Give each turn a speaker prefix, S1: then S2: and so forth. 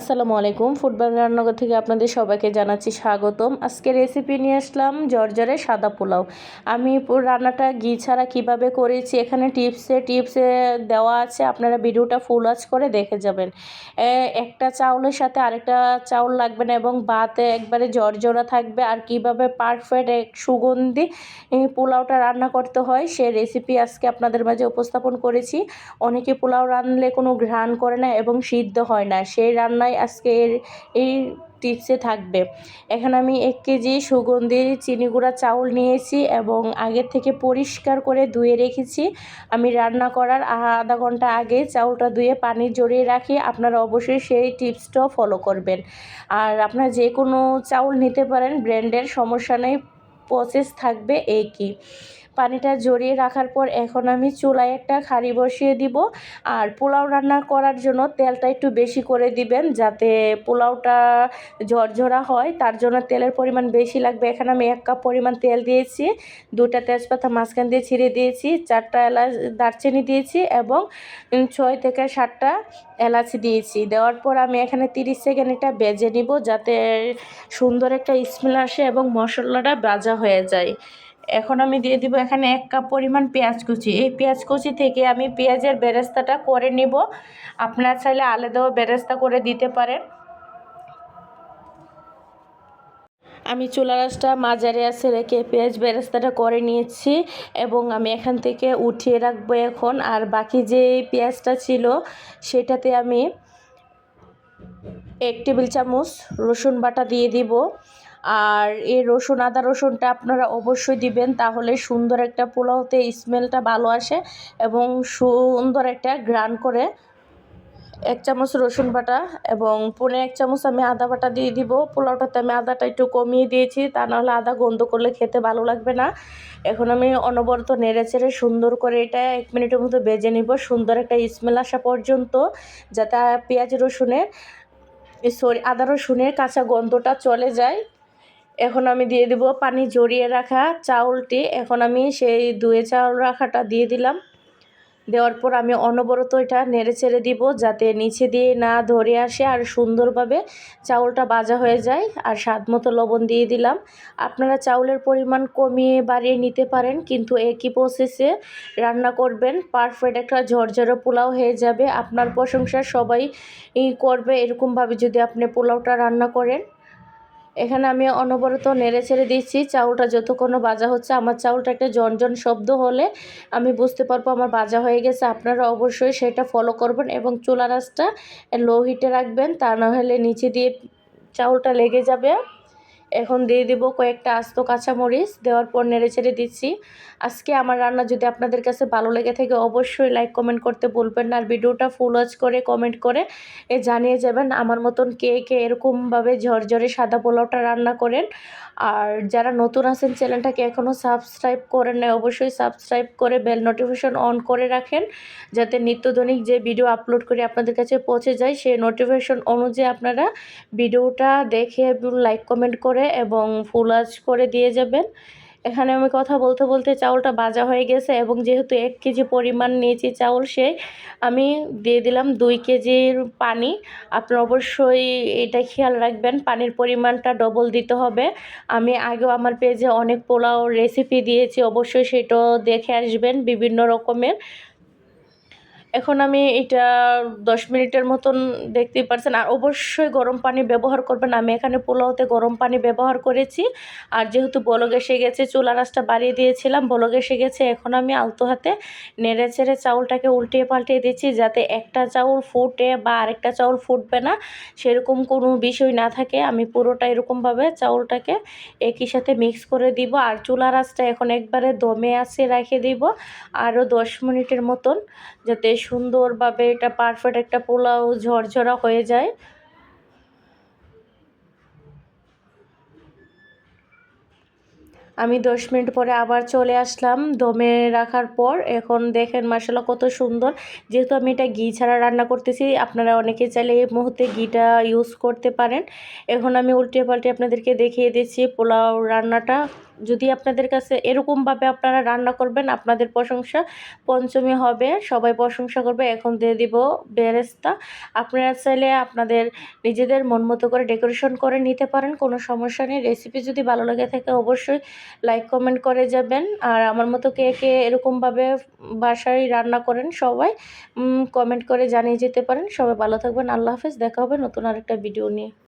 S1: আসসালামু আলাইকুম। ফুটবল রান্নাঘর থেকে আপনাদের সবাইকে জানাচ্ছি স্বাগতম। আজকে রেসিপি নিয়ে আসলাম জর্জরে সাদা পোলাও। আমি রান্নাটা ঘি ছাড়া কীভাবে করেছি, এখানে টিপসে টিপসে দেওয়া আছে। আপনারা ভিডিওটা ফুল ওয়াচ করে দেখে যাবেন। একটা চাউলের সাথে আরেকটা চাউল লাগবে না এবং বাতে একবারে জর্জরা থাকবে। আর কীভাবে পারফেক্ট এক সুগন্ধি পোলাওটা রান্না করতে হয়, সে রেসিপি আজকে আপনাদের মাঝে উপস্থাপন করেছি। অনেকে পোলাও রানলে কোনো ঘ্রাণ করে না এবং সিদ্ধ হয় না। সেই রান্নায় আজকে এর, এই টিপসে থাকবে। এখানে আমি এক কেজি সুগন্ধি চিনি গুঁড়া চাউল নিয়েছি এবং আগের থেকে পরিষ্কার করে ধুয়ে রেখেছি। আমি রান্না করার আধা ঘণ্টা আগে চাউলটা ধুয়ে পানি জড়িয়ে রাখি। আপনারা অবশ্যই সেই টিপসটাও ফলো করবেন। আর আপনারা যে কোনো চাউল নিতে পারেন, ব্র্যান্ডের সমস্যা নেই, প্রসেস থাকবে একই। পানিটা জড়িয়ে রাখার পর এখন আমি চুলায় একটা খাড়ি বসিয়ে দিব। আর পোলাও রান্না করার জন্য তেলটা একটু বেশি করে দিবেন যাতে পোলাওটা ঝরঝরা হয়। তার জন্য তেলের পরিমাণ বেশি লাগবে। এখানে আমি এক কাপ পরিমাণ তেল দিয়েছি দুটা তেজপাতা মাঝখান দিয়ে ছিঁড়ে দিয়েছি, চারটা এলাচ দারচিনি দিয়েছি এবং ছয় থেকে সাতটা এলাচি দিয়েছি। দেওয়ার পর আমি এখানে তিরিশ সেকেন্ড এটা বেজে নিব যাতে সুন্দর একটা স্মেল আসে এবং মশলাটা ভাজা হয়ে যায়। এখন আমি দিয়ে দিব এখানে এক কাপ পরিমাণ পেঁয়াজ কুচি। এই পেঁয়াজ কুচি থেকে আমি পেঁয়াজের বেরেস্তাটা করে নিব। আপনার চাইলে আলাদাও বেরেস্তা করে দিতে পারেন। আমি চুলা রাসটা মাঝারে আছে রেখে পেঁয়াজ বেরেস্তাটা করে নিয়েছি এবং আমি এখান থেকে উঠিয়ে রাখব এখন। আর বাকি যে পেঁয়াজটা ছিল, সেটাতে আমি এক টেবিল চামচ রসুন বাটা দিয়ে দিব। আর এই রসুন, আদা রসুনটা আপনারা অবশ্যই দিবেন, তাহলে সুন্দর একটা পোলাওতে স্মেলটা ভালো আসে এবং সুন্দর একটা গ্রান করে। এক চামচ রসুন বাটা এবং পনে এক চামচ আমি আদা বাটা দিয়ে দিব। পোলাওটাতে আমি আদাটা একটু কমিয়ে দিয়েছি, তা নাহলে আদা গন্ধ করলে খেতে ভালো লাগবে না। এখন আমি অনবরত নেড়ে চেড়ে সুন্দর করে এটা এক মিনিটের মতো বেজে নিব, সুন্দর একটা স্মেল আসা পর্যন্ত, যাতে পেঁয়াজ রসুনের সরি, আদা রসুনের কাঁচা গন্ধটা চলে যায়। এখন আমি দিয়ে দিব পানি জড়িয়ে রাখা চাউলটি। এখন আমি সেই দুয়ে চাউল রাখাটা দিয়ে দিলাম। দেওয়ার পর আমি অনবরত এটা নেড়ে ছেড়ে দিব যাতে নিচে দিয়ে না ধরে আসে আর সুন্দরভাবে চাউলটা ভাজা হয়ে যায় আর স্বাদ মতো লবণ দিয়ে দিলাম। আপনারা চাউলের পরিমাণ কমিয়ে বাড়িয়ে নিতে পারেন কিন্তু একই প্রসেসে রান্না করবেন। পারফেক্ট একটা ঝরঝরে পোলাও হয়ে যাবে। আপনার প্রশংসা সবাই করবে। এরকমভাবে যদি আপনি পোলাওটা রান্না করেন। এখানে আমি অনবরত নেড়ে ছেড়ে দিচ্ছি। চাউলটা যতক্ষণ বাজা হচ্ছে, আমার চাউলটা একটা জনজন শব্দ হলে আমি বুঝতে পারব আমার বাজা হয়ে গেছে। আপনারা অবশ্যই সেটা ফলো করবেন এবং চুলা রাসটা লো হিটে রাখবেন। তা না হলে নিচে দিয়ে চাউলটা লেগে যাবে। এখন দিয়ে দিব কয়েকটা আস্ত কাঁচামরিচ, দেওয়ার পর নেড়ে ছেড়ে দিচ্ছি। আজকে আমার রান্না যদি আপনাদের কাছে ভালো লেগে থাকে অবশ্যই লাইক কমেন্ট করতে ভুলবেন না। আর ভিডিওটা ফুল ওয়াচ করে কমেন্ট করে এ জানিয়ে যাবেন আমার মতন কে কে এরকমভাবে ঝরঝরে সাদা পোলাওটা রান্না করেন। আর যারা নতুন আছেন চ্যানেলটাকে এখনও সাবস্ক্রাইব করেন না অবশ্যই সাবস্ক্রাইব করে বেল নোটিফিকেশন অন করে রাখেন। যাতে নিত্যদৈনিক যে ভিডিও আপলোড করে আপনাদের কাছে পৌঁছে যায়, সেই নোটিফিকেশন অনুযায়ী আপনারা ভিডিওটা দেখে লাইক কমেন্ট করে এবং ফুল ওয়াচ করে দিয়ে যাবেন। এখানে আমি কথা বলতে বলতে চাউলটা ভাজা হয়ে গেছে এবং যেহেতু এক কেজি পরিমাণ নিয়েছি চাউল সে আমি দিয়ে দিলাম দুই কেজির পানি। আপনারা অবশ্যই এটা খেয়াল রাখবেন, পানির পরিমাণটা ডবল দিতে হবে। আমি আগেও আমার পেজে অনেক পোলাও রেসিপি দিয়েছি, অবশ্যই সেটাও দেখে আসবেন বিভিন্ন রকমের। এখন আমি এটা দশ মিনিটের মতন দেখতেই পারছেন। আর অবশ্যই গরম পানি ব্যবহার করবেন। আমি এখানে পোলাওতে গরম পানি ব্যবহার করেছি। আর যেহেতু বলক এসে গেছে চুলা রাসটা বাড়িয়ে দিয়েছিলাম, বলক এসে গেছে, এখন আমি আলতো হাতে নেড়ে চেড়ে চাউলটাকে উল্টিয়ে পাল্টিয়ে দিচ্ছি যাতে একটা চাউল ফুটে বা আরেকটা চাউল ফুটবে না, সেরকম কোনো বিষয় না থাকে। আমি পুরোটা এরকমভাবে চাউলটাকে একই সাথে মিক্স করে দিব। আর চুলা রাসটা এখন একবারে দমে আছে রেখে দিব। আরও দশ মিনিটের মতন যাতে সুন্দরভাবে এটা পারফেক্ট একটা পোলাও ঝরঝরা হয়ে যায়। আমি দশ মিনিট পরে আবার চলে আসলাম। দমে রাখার পর এখন দেখেন মশলা কত সুন্দর। যেহেতু আমি এটা ঘি ছাড়া রান্না করতেছি, আপনারা অনেকে চাইলে এই মুহূর্তে ঘিটা ইউজ করতে পারেন। এখন আমি উল্টে পাল্টে আপনাদেরকে দেখিয়ে দিচ্ছি পোলাও রান্নাটা। যদি আপনাদের কাছে এরকমভাবে আপনারা রান্না করবেন, আপনাদের প্রশংসা পঞ্চমী হবে, সবাই প্রশংসা করবে। এখন দিয়ে দিব বেরেস্তা। আপনারা চাইলে আপনাদের নিজেদের মন মতো করে ডেকোরেশন করে নিতে পারেন, কোনো সমস্যা নেই। রেসিপি যদি ভালো লাগে থাকে অবশ্যই লাইক কমেন্ট করে যাবেন। আর আমার মতো কে কে এরকমভাবে বাসায় রান্না করেন সবাই কমেন্ট করে জানিয়ে যেতে পারেন। সবাই ভালো থাকবেন। আল্লাহ হাফেজ। দেখা হবে নতুন আরেকটা ভিডিও নিয়ে।